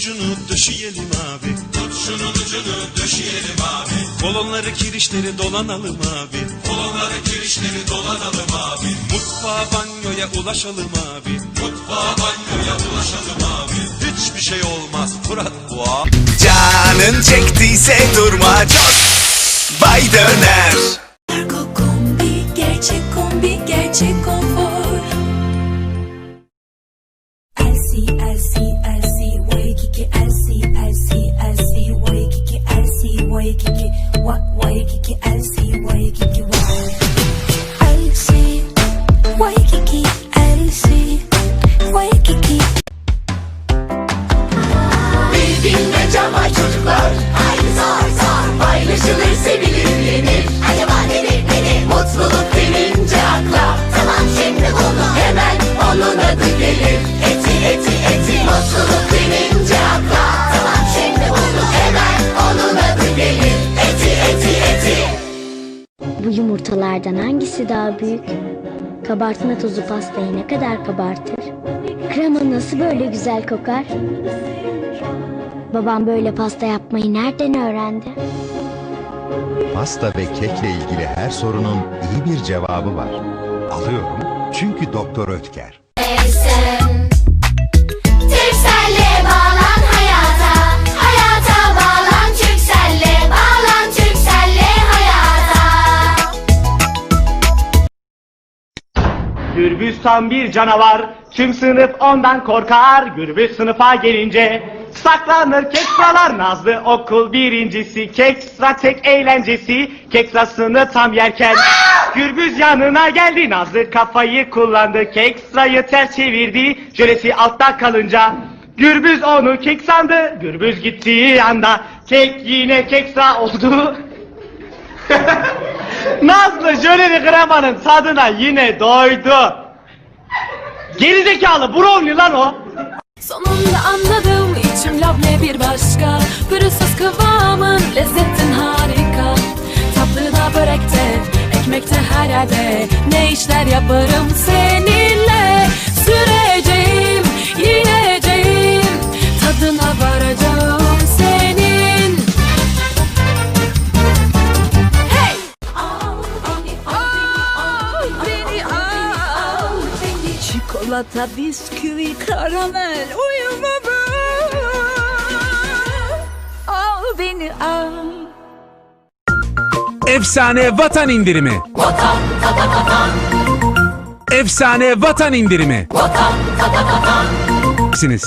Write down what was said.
ucunu döşeyelim abi. Tut şunun ucunu döşeyelim abi. Kolonları kirişleri dolanalım abi. Kolonları kirişleri dolanalım abi. Mutfağa banyoya ulaşalım abi. Mutfağa banyoya ulaşalım abi. Hiçbir şey olmaz Fırat bu abi. Canın çektiyse durma coş Bay döner Ergo kombi, gerçek kombi, gerçek konfor. LC, LC, LC, Waikiki, LC, LC, LC, Waikiki, LC, Waikiki, what, Waikiki, LC, Waikiki, Bu yumurtalardan hangisi daha büyük? Kabartma tozu pastayı ne kadar kabartır? Krema nasıl böyle güzel kokar? Babam böyle pasta yapmayı nereden öğrendi? Pasta ve kekle ilgili her sorunun iyi bir cevabı var. Alıyorum çünkü Doktor Ötker. Türkcell'le Gürbüz tam bir canavar, tüm sınıf ondan korkar. Gürbüz sınıfa gelince saklanır kekralar nazlı okul birincisi. Kekstra tek eğlencesi, keksasını tam yerken Gürbüz yanına geldi nazlı kafayı kullandı. Kekstrayı ters çevirdi, jölesi altta kalınca Gürbüz onu kek sandı, Gürbüz gittiği anda kek yine kekstra oldu. Nazlı jöleli kremanın tadına yine doydu. Gerizekalı brownie lan o. Sonunda anladım içim labne bir başka Pürüzsüz kıvamın lezzetin harika Tatlıda börekte ekmekte her yerde Ne işler yaparım seninle Çikolata, bisküvi, karamel, uyuma Al beni al Efsane vatan indirimi. Efsane vatan indirimi. Siniz.